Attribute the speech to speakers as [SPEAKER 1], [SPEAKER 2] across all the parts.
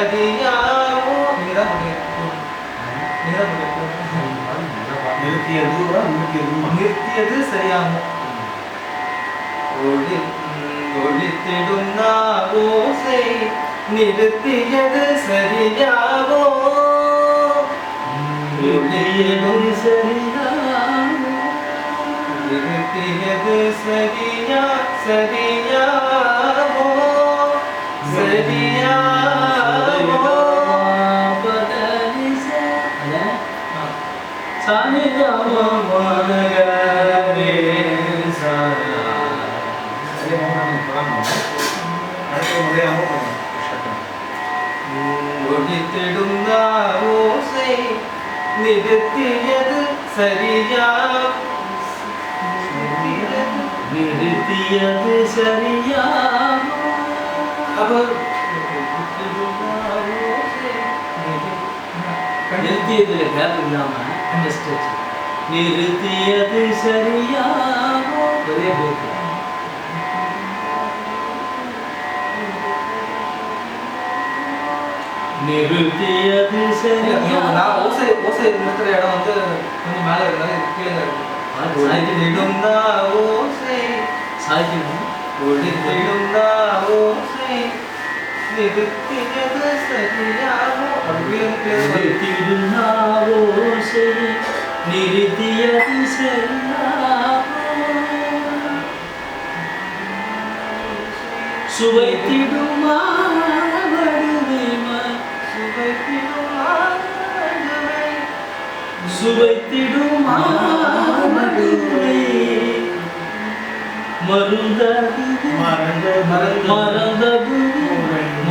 [SPEAKER 1] நிறுத்தியதும் சரியாவோ நீதான் முடியும் நீதான் முடியும்
[SPEAKER 2] நிறுத்தியது நிறுத்தியது
[SPEAKER 1] நிறுத்தியது சரியாகும் ஒளி ஒழித்திடும் நாவோசை நிறுத்தியது சரியாவோ ஒளியிடும் நிறுத்தியது சரியா சரியாவோ? சரியா
[SPEAKER 3] ഒഴിത്തിടുന്ന ഓസൈ
[SPEAKER 1] നിരത്തിയത് സരിയാ നിരത്തിയത് സരിയാ അപ്പൊ
[SPEAKER 3] நிறுத்தியதுல கேப் இல்லாம அந்த ஸ்டேஜ் நிறுத்தியது சரியா ஒரே பேர் நிறுத்தியது சரியா
[SPEAKER 1] நான் ஓசை ஓசை நிறுத்துற இடம் வந்து கொஞ்சம் மேல இருந்தாலும் கீழே ஒழித்திடும் ஓசை.
[SPEAKER 3] சாய்க்கணும்
[SPEAKER 1] ஒழித்திடும் ஓசை. நிறுத்தியது சரியாவோ அப்படி கீழே கீழே வருது.
[SPEAKER 3] நிறுத்திடுனாவோசை நிறுத்தியது சரியா சுவைத்திடுமா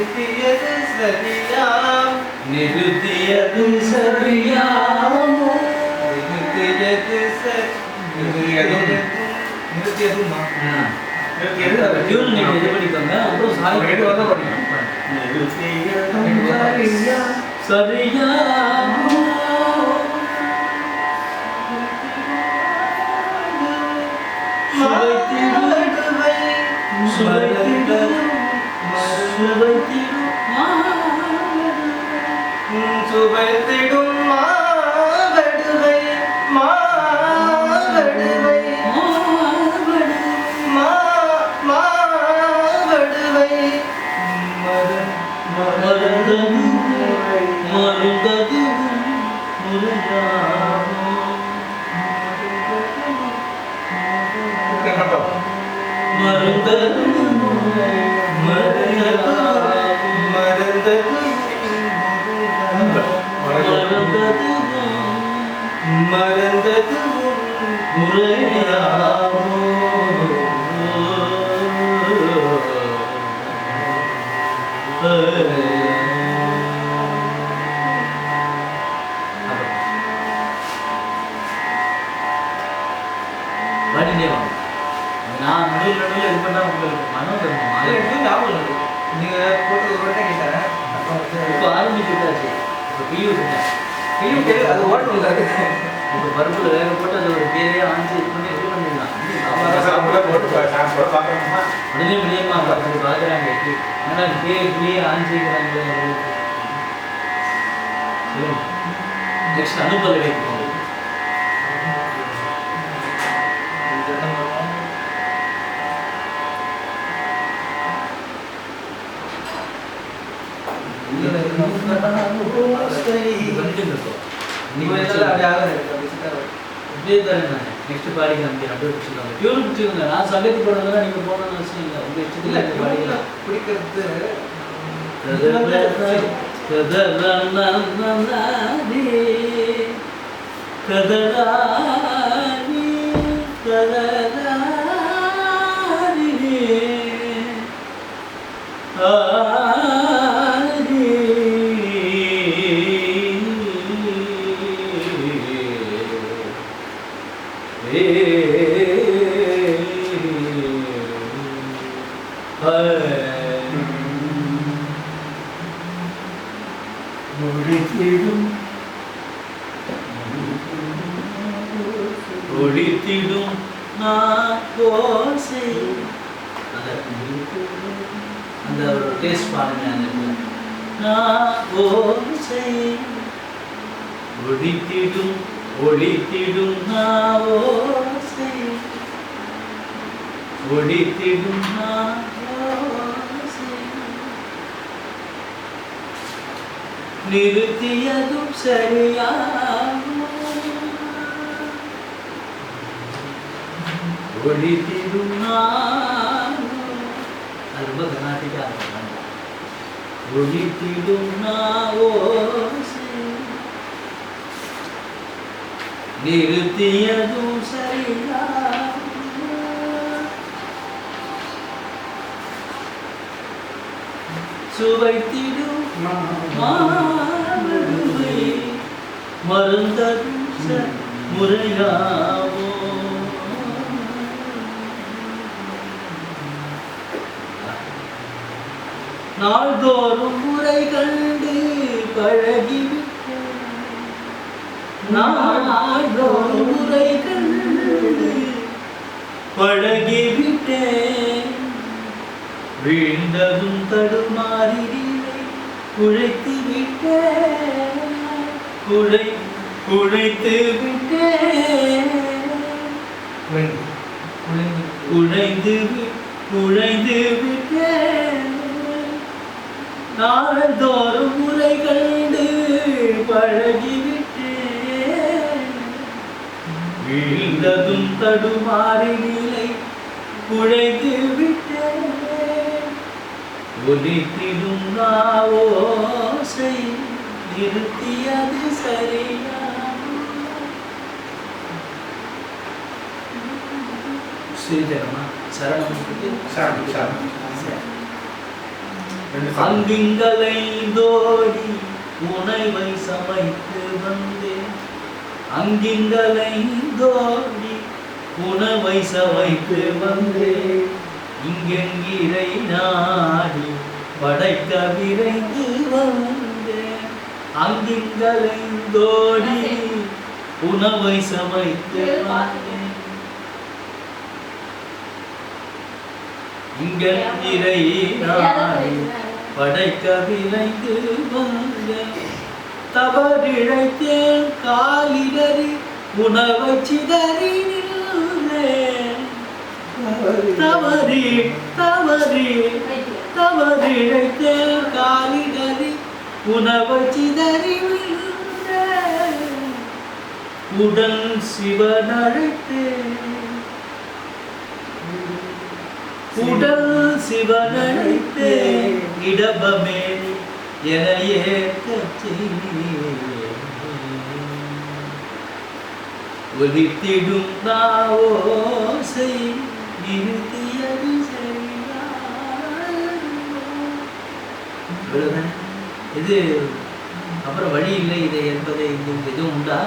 [SPEAKER 1] நிறுத்தியது சரியாம்
[SPEAKER 3] நிறுத்தியது சரியாமோ
[SPEAKER 1] நிறுத்தியது சரி. நிறுத்தியதும். நிறுத்தியதுமா
[SPEAKER 3] டியூன் நீங்க இது பண்ணிக்கோங்க அப்புறம் சாய்
[SPEAKER 2] படிக்கணும்.
[SPEAKER 3] சரியாமோ
[SPEAKER 1] மாடுவை
[SPEAKER 3] சுவைத்திடும். சுவைத்திடும்
[SPEAKER 1] சுவைத்திடும்
[SPEAKER 3] பாடினே வாங்க நான் நடுவில் நடுவில் இது பண்ணா உங்களுக்கு மனம்
[SPEAKER 1] அது
[SPEAKER 3] தருமா
[SPEAKER 1] எனக்கு ஞாபகம் இல்லை. நீங்க போட்டு ஒரு வாட்டி கேட்டேன்
[SPEAKER 3] இப்போ ஆரம்பிச்சுட்டாச்சு இப்போ பியூ
[SPEAKER 1] ஐயோ, கேளு, அது ஓட்டம் இல்லை அது.
[SPEAKER 3] இப்போ பருப்புல வேக போட்டு அது ஒரு பேரையே ஆஞ்சு இது பண்ணி இது பண்ணிடலாம். உடனே முடியுமா பார்த்து பார்க்குறாங்க. ஏன்னா பேர் இப்படியே ஆஞ்சிக்கிறாங்க நெக்ஸ்ட் அனுப்பல இது வந்து இப்படியே தரேன் நான் நெக்ஸ்ட் பாடி காமிக்கிறேன் அப்படியே பிடிச்சிருக்காங்க டியூன் பிடிச்சிருங்க நான் சங்கத்து போடுறதுலாம் நீங்கள் போடணும்னு அவசியம் இல்லை உங்கள் இஷ்டத்தில் நீங்கள் பாடிக்கலாம்
[SPEAKER 1] பிடிக்கிறது
[SPEAKER 3] கதராணி அந்த ஒரு டேஸ்ட் பாருங்க அந்த இடத்துல. நான் ஓசை ஒழித்திடும் ஒழித்திடும் நான் ஓசை ஒழித்திடும் நான் ஓசை நிறுத்தியதும் சரியாகும் ஒழித்திடும் ஒழித்திடும் நிறுத்தியதும் சரியாகும் சுவைத்திடும் மாறுவை மருந்ததும் நாள்தோறும் முறை கண்டு பழகி நாள்தோறும் முறை கண்டு பழகிவிட்டேன் வீழ்ந்ததும் தடுமாறினீரை குழைத்து விட்டேன். குழை குழைத்து விட்டேன். குழைந்து குழைந்து விட்டேன். நாள்தோறும் முறை கண்டு பழகிவிட்டேன். வீழ்ந்ததும் தடுமாறி நிலை குழைத்து விட்டேன். ஒலித்திடும் நாவோசை நிறுத்தியது சரியா? ஸ்ரீதரமா சரணம்
[SPEAKER 2] சரணம், சரணம். சரணம்.
[SPEAKER 3] அங்கிங்களை தோடி உணவை சமைத்து வந்தேன். அங்கிங்களை தோடி உணவை சமைத்து வந்தேன். இங்கெங்கிரை நாடி படைக்க விரைந்து வந்தேன். அங்கிங்களை தோடி உணவை சமைத்து வந்தேன் இங்கெங்கிரை நாடி படைக்க விளைந்து வந்த தவறிழைத்தேன் காலிடறி உணவை சிதறி தவறி தவறி தவறிழைத்தேன் காலிடறி உணவை சிதறி உடன் உடல் சிவனழைத்தேன் உடல் சிவனைத்தே இடபமே என ஏற்கச் ஒலித்திடும் நாவோசை நிறுத்தியது இது அப்புறம் வழி இல்லை இதை என்பதை எதுவும் உண்டா?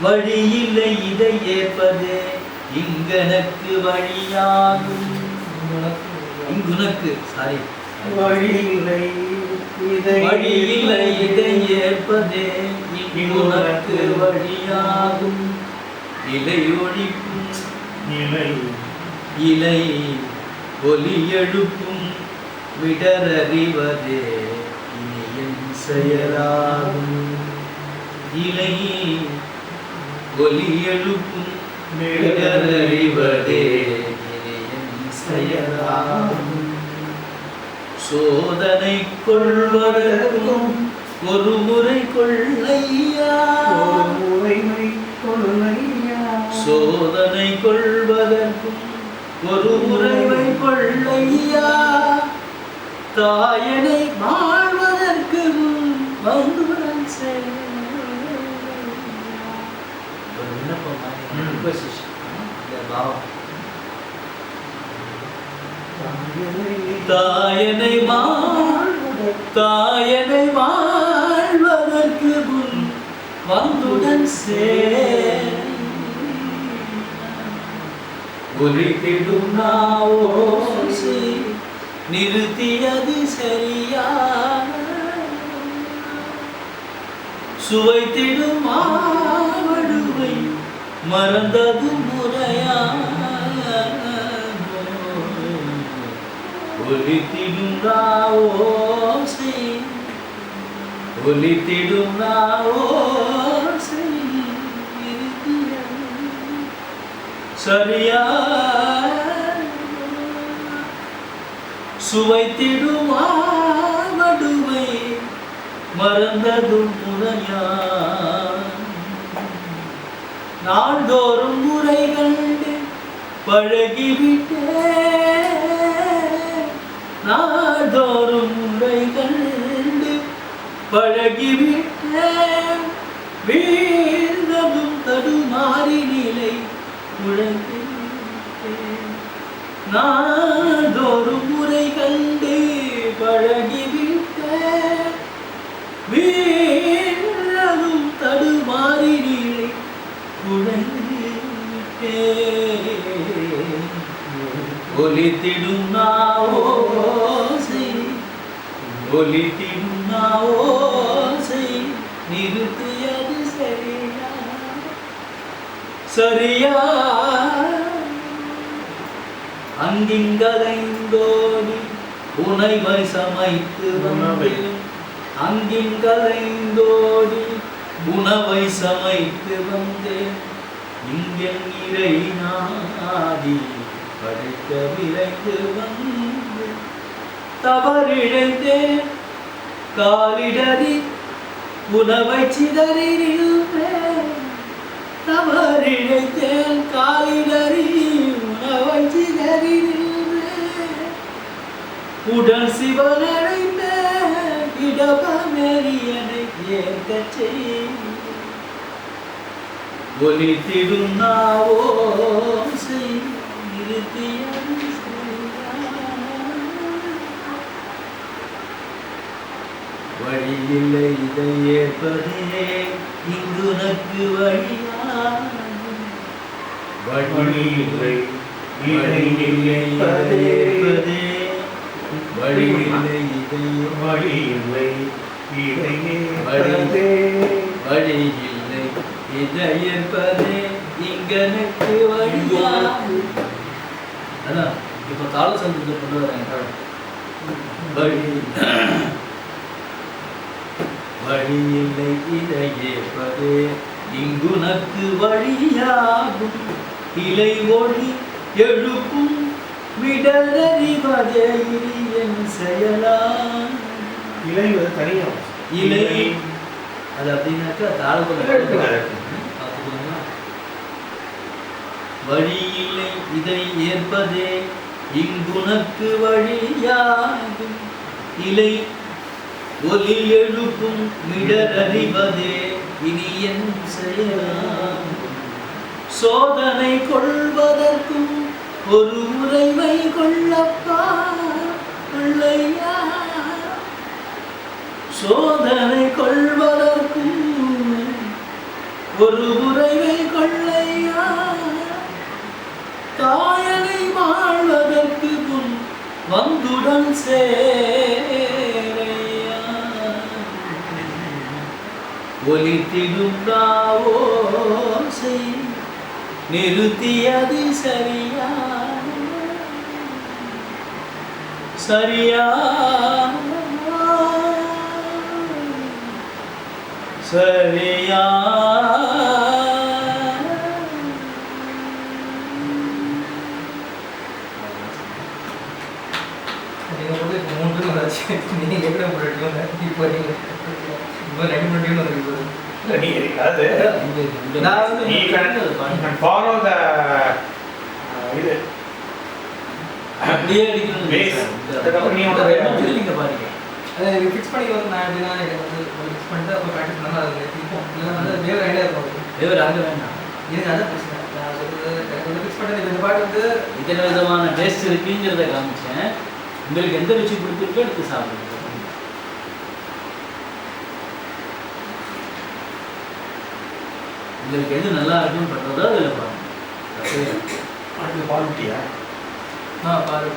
[SPEAKER 3] வழி இல்லை இதை ஏற்பது இங்கனக்கு வழியாகும். இங்குனக்கு சாரி
[SPEAKER 2] வழி இல்லை இதை
[SPEAKER 3] வழி இல்லை இதை ஏற்பதே இங்குனக்கு வழியாகும். இலை ஒழிக்கும்
[SPEAKER 2] நிலை
[SPEAKER 3] இலை ஒலி எழுப்பும் விடரறிவதே இனியன் செயலாகும். இலை ஒலி எழுப்பும் இனியன் செயலாகும் சோதனை கொள்வதற்கும் ஒரு முறை கொள்ளையா
[SPEAKER 2] முறைமை கொள்ளையா
[SPEAKER 3] சோதனை கொள்வதற்கும் ஒரு முறைமை கொள்ளையா தாயனை வாழ்வதற்கு முன் வந்துடன் செல். ஒரு விண்ணப்பம் மாதிரி, இந்த பாவம். தாயனை தாயனை வாழ்வதற்கு முன் வந்துடன் சேர். ஒலித்திடும் நிறுத்தியது சரியா? சுவைத்திடும் மாவடுவை மறந்தது முறையா ஒலித்திடும் ஓசை. ஒலித்திடும் ஓசை. சரியா. சுவைத்திடும் ஆவடுவை மறந்ததும் புனையா நாள்தோறும் முறை கண்டு பழகிவிட்டேன் நாள்தோறும் முறை கண்டு பழகிவிட்டேன் வீழ்ந்ததும் தடுமாறி நிலை உழந்திருப்பேன் நாள்தோறும் முறை கண்டு பழகிவிட்டேன் வீ ஒலித்திடும் நாவோசை ஒலித்திடும் நாவோசை நிறுத்தியது சரியா? சரியா? அங்கிங்கலைந்தோடி உனைவை சமைத்து வந்தேன். அங்கிங்கலைந்தோடி உணவை சமைத்து வந்தேன். இங்கென் இறை நாடி படைக்க விரைந்து வந்து தவறிழந்தேன் காலிடறி உணவை சிதறியிருப்பேன் தவறிழைத்தேன் காலிடறி உணவை சிதறியிருப்பேன் நின்றேன் உடல் சிவனடைந்த இடபமெறியனை ஏற்க செய் ஒலித்திடும் நாவோசை நிறுத்தியது வழியில்லை இதை ஏற்பதே இங்குனக்கு வழியா
[SPEAKER 2] வழி இல்லை
[SPEAKER 3] வழி இல்லை இதை ஏற்பதே வழி இல்லை இதை
[SPEAKER 2] வழி இல்லை இதையே
[SPEAKER 3] வழி. வழி இல்லை இதை ஏற்பதே இங்கனுக்கு வழியா அதான் இப்போ கால சந்தத்தை கொண்டு வரேன். வழி வழி இல்லை இதை ஏற்பதே இங்குனக்கு வழியாகும். இலை ஒளி எழுப்பும். விடலறிவதே என் செயலா
[SPEAKER 2] இலை வந்து தனியா
[SPEAKER 3] இலை. அது அப்படின்னாக்கா. பார்த்துக்கோங்களா வழியில்லை இதை ஏற்பதே. இங்குனக்கு வழியாகும் இலை ஒலி எழுப்பும் மிடரறிவதே இனி என் செயலாம் சோதனை கொள்வதற்கும் ஒரு முறைமை கொள்ளப்பா. பிள்ளையா சோதனை கொள்வதற்கும் ஒரு முறைமை கொள்ள தாயனை வாழ்வதற்கு முன் வந்துடன் சேரையா. ஒலி ஒலித்திடும் ஓசை நிறுத்தியது சரியா சரியா. சரியா
[SPEAKER 1] நீங்க வந்து இப்போ நீங்க எப்படி இப்போ இப்போ ரெண்டு
[SPEAKER 2] இல்ல, நீ அது
[SPEAKER 1] நான் வந்து
[SPEAKER 2] நீ ஃபாலோ த இது.
[SPEAKER 3] அப்படியே அடிக்கணும்.
[SPEAKER 2] Base. அதுக்கப்புறம் நீ உன்னோட-
[SPEAKER 3] நீங்க பாருங்க.
[SPEAKER 1] அதை ஃபிக்ஸ் பண்ணி வந்து நான் எப்படின்னா எனக்கு வந்து ஃபிக்ஸ் பண்ணிட்டு அப்புறம் ப்ராக்டிஸ் பண்ணாமல் அதை நிறுத்திப்போம் இல்லைன்னா வந்து வேறு ஐடியா இருக்கும்.
[SPEAKER 3] தேவர் ஆக வேண்டாம்.
[SPEAKER 1] எனக்கு அதான் பிரச்சனை. நான் எனக்கு ஃபிக்ஸ் பண்ணிட்டு இந்த பாட்டு வந்து
[SPEAKER 3] இத்தனை விதமான டேஸ்ட் இருக்குங்கிறத காமிச்சேன். உங்களுக்கு எந்த ருச்சி பிடிச்சிருக்கோ எடுத்து சாப்பிடுங்க. உங்களுக்கு எது நல்லா இருக்குன்னு பண்றதோ அதில் பாருங்க.
[SPEAKER 2] அடுத்து பால்
[SPEAKER 1] ஆ பாரு